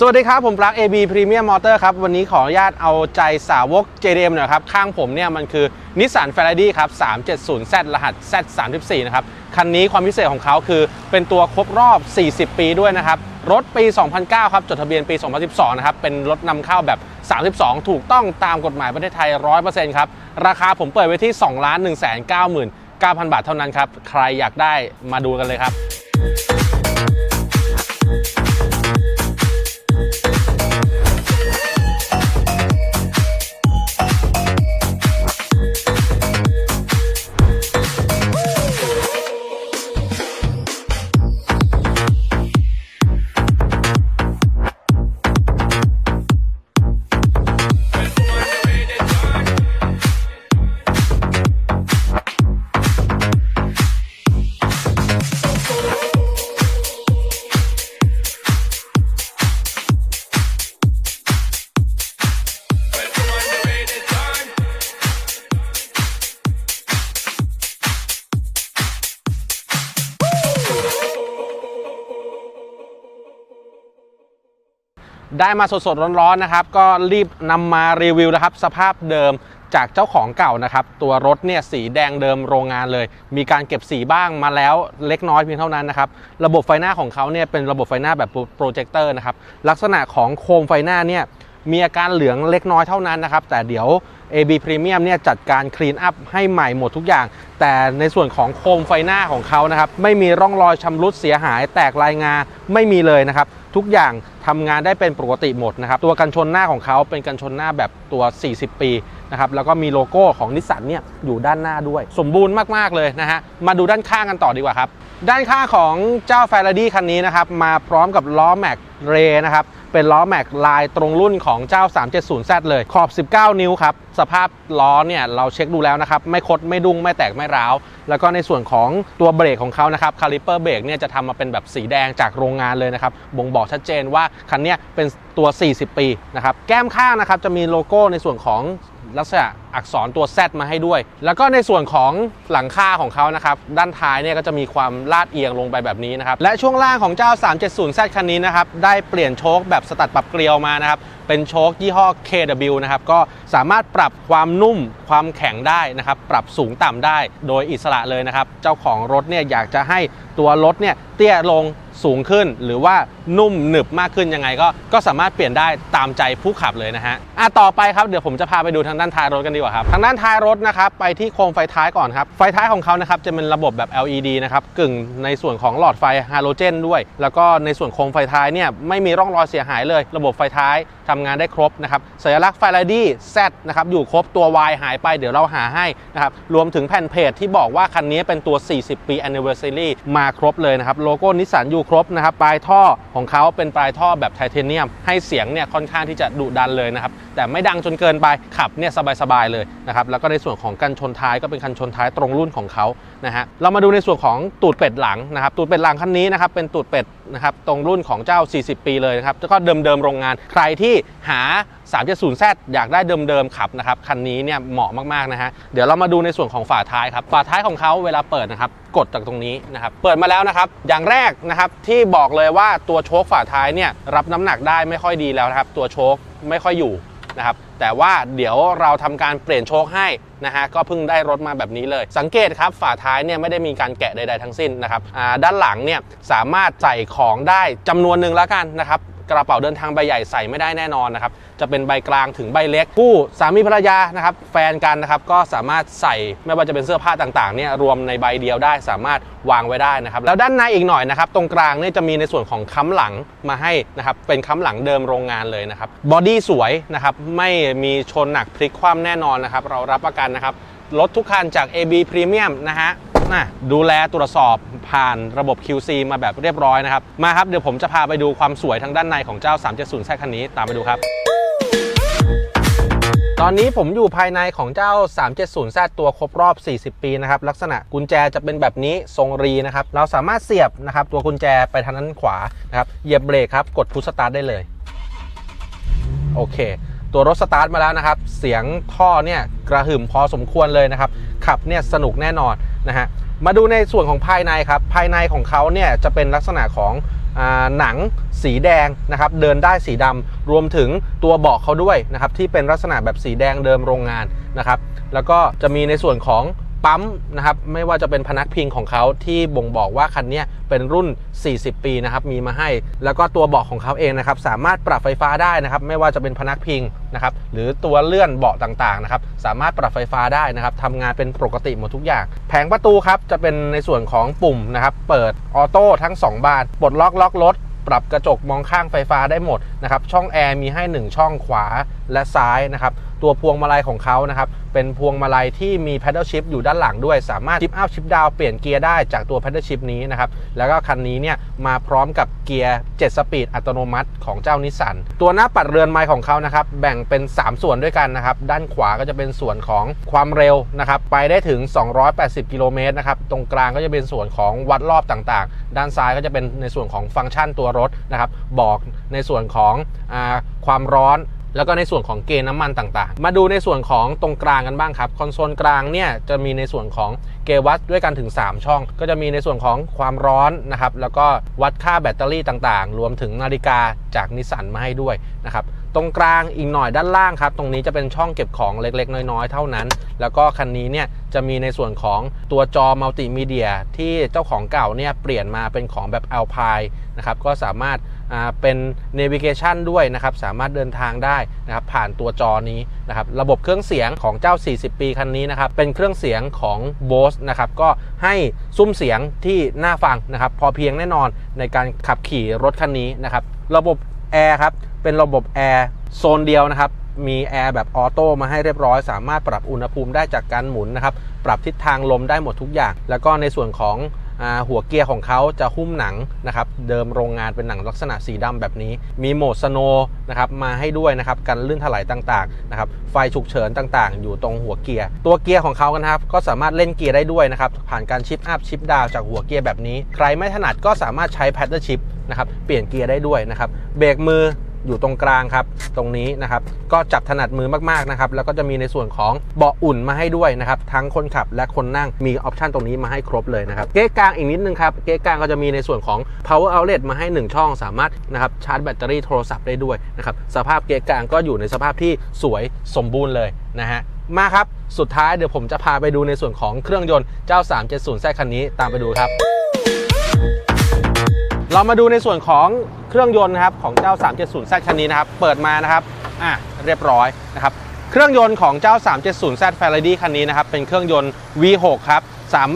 สวัสดีครับ ผมปลั๊ก AB Premium Motor ครับ วันนี้ขออนุญาตเอาใจสาวก JDM หน่อยครับ ข้างผมเนี่ยมันคือ Nissan f a r a d y ครับ 370Z รหัส Z34 นะครับ คันนี้ความพิเศษของเขาคือเป็นตัวครบรอบ 40 ปีด้วยนะครับ รถปี 2009 ครับ จดทะเบียนปี 2012 นะครับ เป็นรถนำเข้าแบบ 32 ถูกต้องตามกฎหมายประเทศไทย 100%ครับ ราคาผมเปิดไว้ที่ 2 1 9 9 0 0 0 บาทเท่านั้นครับ ใครอยากได้มาดูกันเลยครับ ได้มาสดๆร้อนๆนะครับ ก็รีบนำมารีวิวนะครับ สภาพเดิมจากเจ้าของเก่านะครับ ตัวรถเนี่ยสีแดงเดิมโรงงานเลย มีการเก็บสีบ้างมาแล้วเล็กน้อยเพียงเท่านั้นนะครับ ระบบไฟหน้าของเขาเนี่ยเป็นระบบไฟหน้าแบบโปรเจคเตอร์นะครับ ลักษณะของโคมไฟหน้าเนี่ยมีอาการเหลืองเล็กน้อยเท่านั้นนะครับ แต่เดี๋ยว AB Premium เนี่ยจัดการคลีนอัพให้ใหม่หมดทุกอย่าง แต่ในส่วนของโคมไฟหน้าของเขานะครับ ไม่มีร่องรอยชำรุดเสียหายแตกลายงาไม่มีเลยนะครับ ทุกอย่างทำงานได้เป็นปกติหมดนะครับตัวกันชนหน้าของเขาเป็นกันชนหน้าแบบตัว 40 ปีนะครับแล้วก็มีโลโก้ของนิสสันเนี่ยอยู่ด้านหน้าด้วย สมบูรณ์มากๆเลยนะฮะมาดูด้านข้างกันต่อดีกว่าครับ ด้านข้างของเจ้า f a r a d y คันนี้นะครับมาพร้อมกับล้อแม็กเรนะครับเป็นล้อแม็กลายตรงรุ่นของเจ้า 370Z เลยขอบ 19 นิ้วครับ สภาพล้อเนี่ยเราเช็คดูแล้วนะครับไม่คดไม่ดุ้งไม่แตกไม่ร้าว แล้วก็ในส่วนของตัวเบรกของเขานะครับคาลิเปอร์เบรกเนี่ยจะทำมาเป็นแบบสีแดงจากโรงงานเลยนะครับบ่งบอกชัดเจนว่าคันนี้เป็นตัว 40 ปีนะครับแก้มข้างนะครับจะมีโลโก้ในส่วนของลักษณะอักษรตัว Z มาให้ด้วย แล้วก็ในส่วนของหลังคาของเขานะครับ ด้านท้ายเนี่ยก็จะมีความลาดเอียงลงไปแบบนี้นะครับ และช่วงล่างของเจ้า 370Z คันนี้นะครับ ได้เปลี่ยนโชคแบบสตัดปรับเกลียวมานะครับ เป็นโชคยี่ห้อ KW นะครับก็สามารถปรับความนุ่มความแข็งได้นะครับ ปรับสูงต่ำได้โดยอิสระเลยนะครับ เจ้าของรถเนี่ยอยากจะให้ตัวรถเนี่ย เตี้ยลงสูงขึ้น หรือว่านุ่มหนึบมากขึ้นยังไงก็ก็สามารถเปลี่ยนได้ตามใจผู้ขับเลยนะฮะอะต่อไปครับเดี๋ยวผมจะพาไปดูทางด้านท้ายรถกันดีกว่าครับทางด้านท้ายรถนะครับไปที่โคมไฟท้ายก่อนครับไฟท้ายของเขานะครับจะเป็นระบบแบบ LED นะครับกึ่งในส่วนของหลอดไฟฮาโลเจนด้วย แล้วก็ในส่วนโคมไฟท้ายเนี่ยไม่มีร่องรอยเสียหายเลย ระบบไฟท้ายทำงานได้ครบนะครับสัญลักษณ์ไฟไลดี้ Z นะครับอยู่ครบตัว Y หายไปเดี๋ยวเราหาให้นะครับรวมถึงแผ่นเพจที่บอกว่าคันนี้เป็นตัว 40 ปี anniversary มาครบเลยนะครับโลโก้นิสสันอยู่ครบนะครับปลายท่อของเขาเป็นปลายท่อแบบไทเทเนียม ให้เสียงเนี่ยค่อนข้างที่จะดุดันเลยนะครับแต่ไม่ดังจนเกินไปขับเนี่ยสบายๆเลยนะครับแล้วก็ในส่วนของกันชนท้ายก็เป็นกันชนท้ายตรงรุ่นของเขานะฮะเรามาดูในส่วนของตูดเป็ดหลังนะครับตูดเป็ดหลังคันนี้นะครับเป็นตูดเป็ดนะครับตรงรุ่นของเจ้า 40 ปีเลยนะครับแล้วก็เดิมๆโรงงานใครที่หา 370Z อยากได้เดิมๆขับนะครับคันนี้เนี่ยเหมาะมากๆนะฮะเดี๋ยวเรามาดูในส่วนของฝาท้ายครับฝาท้ายของเขาเวลาเปิดนะครับ กดจากตรงนี้นะครับ เปิดมาแล้วนะครับ อย่างแรกนะครับที่บอกเลยว่าตัวโชคฝาท้ายเนี่ยรับน้ำหนักได้ไม่ค่อยดีแล้วนะครับ ตัวโชคไม่ค่อยอยู่นะครับแต่ว่าเดี๋ยวเราทำการเปลี่ยนโชคให้นะฮะก็เพิ่งได้รถมาแบบนี้เลย สังเกตครับฝาท้ายเนี่ยไม่ได้มีการแกะใดๆทั้งสิ้นนะครับด้านหลังเนี่ยสามารถใส่ของได้จำนวนหนึ่งแล้วกันนะครับกระเป๋าเดินทางใบใหญ่ใส่ไม่ได้แน่นอนนะครับ จะเป็นใบกลางถึงใบเล็กคู่สามีภรรยานะครับแฟนกันนะครับก็สามารถใส่ไม่ว่าจะเป็นเสื้อผ้าต่างๆเนี่ยรวมในใบเดียวได้สามารถวางไว้ได้นะครับแล้วด้านในอีกหน่อยนะครับตรงกลางเนี่ยจะมีในส่วนของค้ำหลังมาให้นะครับเป็นค้ำหลังเดิมโรงงานเลยนะครับบอดี้สวยนะครับไม่มีชนหนักพลิกคว่ำแน่นอนนะครับเรารับประกันนะครับรถทุกคันจาก AB Premium นะฮะนะดูแลตรวจสอบผ่านระบบ QC มาแบบเรียบร้อยนะครับ มาครับ เดี๋ยวผมจะพาไปดูความสวยทางด้านในของเจ้า 370แซคันนี้ ตามไปดูครับ ตอนนี้ผมอยู่ภายในของเจ้า 370Z ตัวครบรอบ 40 ปีนะครับ ลักษณะกุญแจจะเป็นแบบนี้ทรงรีนะครับ เราสามารถเสียบนะครับ ตัวกุญแจไปทางด้านขวานะครับเหยียบเบรกครับ กดพุชสตาร์ทได้เลย โอเค ตัวรถสตาร์ทมาแล้วนะครับ เสียงท่อเนี่ยกระหึ่มพอสมควรเลยนะครับ ขับเนี่ยสนุกแน่นอนนะฮะมาดูในส่วนของภายในครับ ภายในของเขาเนี่ยจะเป็นลักษณะของ หนังสีแดงนะครับเดินได้สีดำรวมถึงตัวเบาะเขาด้วยนะครับที่เป็นลักษณะแบบสีแดงเดิมโรงงานนะครับแล้วก็จะมีในส่วนของ ปั๊มนะครับไม่ว่าจะเป็นพนักพิงของเขาที่บ่งบอกว่าคันนี้เป็นรุ่น 40 ปีนะครับมีมาให้ แล้วก็ตัวเบาะของเขาเองนะครับสามารถปรับไฟฟ้าได้นะครับไม่ว่าจะเป็นพนักพิงนะครับหรือตัวเลื่อนเบาะต่างๆนะครับสามารถปรับไฟฟ้าได้นะครับทำงานเป็นปกติหมดทุกอย่าง แผงประตูครับจะเป็นในส่วนของปุ่มนะครับเปิดออโต้ทั้ง 2 บานปลดล็อกล็อกรถปรับกระจกมองข้างไฟฟ้าได้หมดนะครับช่องแอร์มีให้ 1 ช่องขวาและซ้ายนะครับ ตัวพวงมาลัยของเขานะครับ เป็นพวงมาลัยที่มี paddle shift อยู่ด้านหลังด้วย สามารถชิปอัพชิปดาวเปลี่ยนเกียร์ได้จากตัว paddle shift นี้นะครับ แล้วก็คันนี้เนี่ยมาพร้อมกับเกียร์ 7 สปีดอัตโนมัติของเจ้านิสสันตัวหน้าปัดเรือนไม้ของเขานะครับ แบ่งเป็น 3 ส่วนด้วยกันนะครับ ด้านขวาก็จะเป็นส่วนของความเร็วนะครับ ไปได้ถึง 280 กิโลเมตรนะครับ ตรงกลางก็จะเป็นส่วนของวัดรอบต่างๆ ด้านซ้ายก็จะเป็นในส่วนของฟังก์ชันตัวรถนะครับ บอกในส่วนของอความร้อน แล้วก็ในส่วนของเกณฑ์น้ำมันต่างๆ มาดูในส่วนของตรงกลางกันบ้างครับ คอนโซลกลางเนี่ยจะมีในส่วนของเกวัดด้วยกันถึง 3 ช่อง ก็จะมีในส่วนของความร้อนนะครับ แล้วก็วัดค่าแบตเตอรี่ต่างๆ รวมถึงนาฬิกาจากนิสสันมาให้ด้วยนะครับ ตรงกลางอีกหน่อยด้านล่างครับ ตรงนี้จะเป็นช่องเก็บของเล็กๆ น้อยๆ เท่านั้น แล้วก็คันนี้เนี่ยจะมีในส่วนของตัวจอมัลติมีเดียที่เจ้าของเก่าเนี่ยเปลี่ยนมาเป็นของแบบ Alpine นะครับก็สามารถาเป็น Navigation ด้วยนะครับ สามารถเดินทางได้นะครับผ่านตัวจอนี้นะครับ ระบบเครื่องเสียงของเจ้า 40 ปีคันนี้นะครับ เป็นเครื่องเสียงของ Bose นะครับ ก็ให้ซุ้มเสียงที่น่าฟังนะครับ พอเพียงแน่นอนในการขับขี่รถคันนี้นะครับ ระบบแอร์ครับ เป็นระบบแอร์โซนเดียวนะครับ มีแอร์แบบออโต้มาให้เรียบร้อย สามารถปรับอุณหภูมิได้จากการหมุนนะครับ ปรับทิศทางลมได้หมดทุกอย่าง แล้วก็ในส่วนของอหัวเกียร์ของเขาจะหุ้มหนังนะครับ เดิมโรงงานเป็นหนังลักษณะสีดำแบบนี้ มีโหมดสโนนะครับมาให้ด้วยนะครับกันลื่นถลายต่างๆนะครับ ไฟฉุกเฉินต่างๆ อยู่ตรงหัวเกียร์ ตัวเกียร์ของเขานะครับ ก็สามารถเล่นเกียร์ได้ด้วยนะครับ ผ่านการชิปอัพชิปดาวจากหัวเกียร์แบบนี้ ใครไม่ถนัดก็สามารถใช้แพดเดิลชิปนะครับ เปลี่ยนเกียร์ได้ด้วยนะครับ เบรกมือ อยู่ตรงกลางครับ ตรงนี้นะครับ ก็จับถนัดมือมากๆนะครับ แล้วก็จะมีในส่วนของเบาะอุ่นมาให้ด้วยนะครับ ทั้งคนขับและคนนั่งมีออปชันตรงนี้มาให้ครบเลยนะครับ เก๊กลางอีกนิดนึงครับ เก๊กลางก็จะมีในส่วนของ power outlet มาให้ 1 ช่อง สามารถนะครับชาร์จแบตเตอรี่โทรศัพท์ได้ด้วยนะครับ สภาพเก๊กลางก็อยู่ในสภาพที่สวยสมบูรณ์เลยนะฮะ มาครับ สุดท้ายเดี๋ยวผมจะพาไปดูในส่วนของเครื่องยนต์เจ้า 370แซคันนี้ตามไปดูครับเรามาดูในส่วนของ เครื่องยนต์นะครับของเจ้า 370Z คันนี้นะครับ เปิดมานะครับ อะเรียบร้อยนะครับ เครื่องยนต์ของเจ้า 370Z f a r a d y คันนี้นะครับ เป็นเครื่องยนต์ V6 ครับ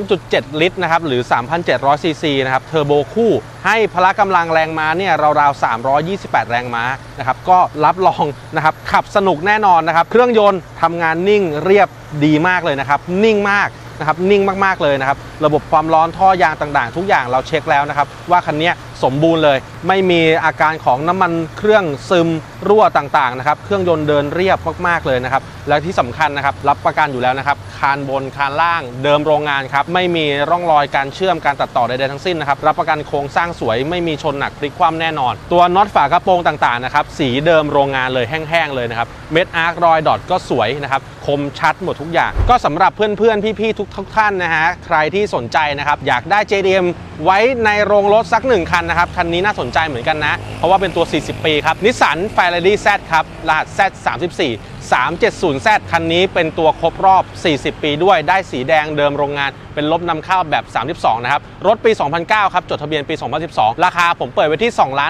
3.7 ลิตรนะครับ หรือ 3,700 ซีซีนะครับ เทอร์โบคู่ ให้พละกำลังแรงม้าเนี่ยราวๆ 328 แรงม้านะครับ ก็รับรองนะครับ ขับสนุกแน่นอนนะครับ เครื่องยนต์ทำงานนิ่งเรียบดีมากเลยนะครับ นิ่งมากนะครับ นิ่งมากๆเลยนะครับ ระบบความร้อนท่อยางต่างๆ ทุกอย่างเราเช็คแล้วนะครับ ว่าคันนี้ สมบูรณ์เลย ไม่มีอาการของน้ำมันเครื่องซึมรั่วต่างๆนะครับเครื่องยนต์เดินเรียบมากๆเลยนะครับและที่สำคัญนะครับรับประกันอยู่แล้วนะครับคานบนคานล่างเดิมโรงงานครับไม่มีร่องรอยการเชื่อมการตัดต่อใดๆทั้งสิ้นนะครับรับประกันโครงสร้างสวยไม่มีชนหนักพลิกคว่ำแน่นอน ตัวน็อตฝากระโปรงต่างๆนะครับสีเดิมโรงงานเลยแห้งๆเลยนะครับเม็ดอาร์ครอยดอทก็สวยนะครับคมชัดหมดทุกอย่าง ก็สำหรับเพื่อนๆ พี่ๆทุกทุกท่านนะฮะใครที่สนใจนะครับอยากได้ JDM ไว้ในโรงรถสักหนึ่งคันนะครับ คันนี้น่าสนใจเหมือนกันนะ เพราะว่าเป็นตัว 40 ปีครับนิสสัน f a r a d y Z ครับ รหัส Z 34 370Z คันนี้เป็นตัวครบรอบ 40 ปีด้วยได้สีแดงเดิมโรงงาน เป็นลบนำเข้าแบบ 32 นะครับ รถปี 2009 ครับ จดทะเบียนปี 2012 ราคาผมเปิดไว้ที่ 2 1 9 9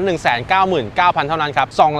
9 0 0 เท่านั้นครับ 2 1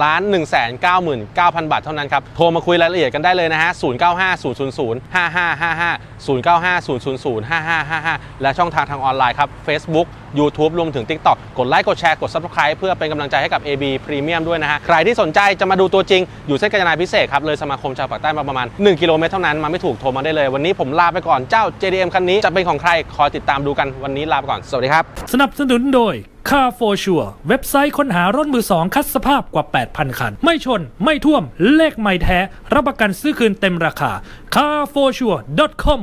9 9 0 0 บาทเท่านั้นครับ โทรมาคุยรายละเอียดกันได้เลยนะฮะ 095 000 5555 095 000 5555 และช่องทางทางออนไลน์ครับ Facebook YouTube รวมถึง TikTok กดไลค์กดแชร์กด Subscribe เพื่อเป็นกำลังใจให้กับ AB Premium ด้วยนะฮะ ใครที่สนใจจะมาดูตัวจริง อยู่เส้นกาญจนาพิเศษกครับเลยสมาคมชาวปากใต้มาประมาณ 1 กิโลเมตรเท่านั้น มาไม่ถูกโทรมาได้เลย วันนี้ผมลาไปก่อนเจ้า JDM คันนี้จะเป็นของใครคอยติดตามดูกันวันนี้ลาไปก่อนสวัสดีครับสนับสนุนโดย Car for Sure เว็บไซต์ค้นหารถมือสองคัดสภาพกว่า 8,000 คัน ไม่ชน ไม่ท่วม เลขไม่แท้ รับประกันซื้อคืนเต็มราคา carforsure.com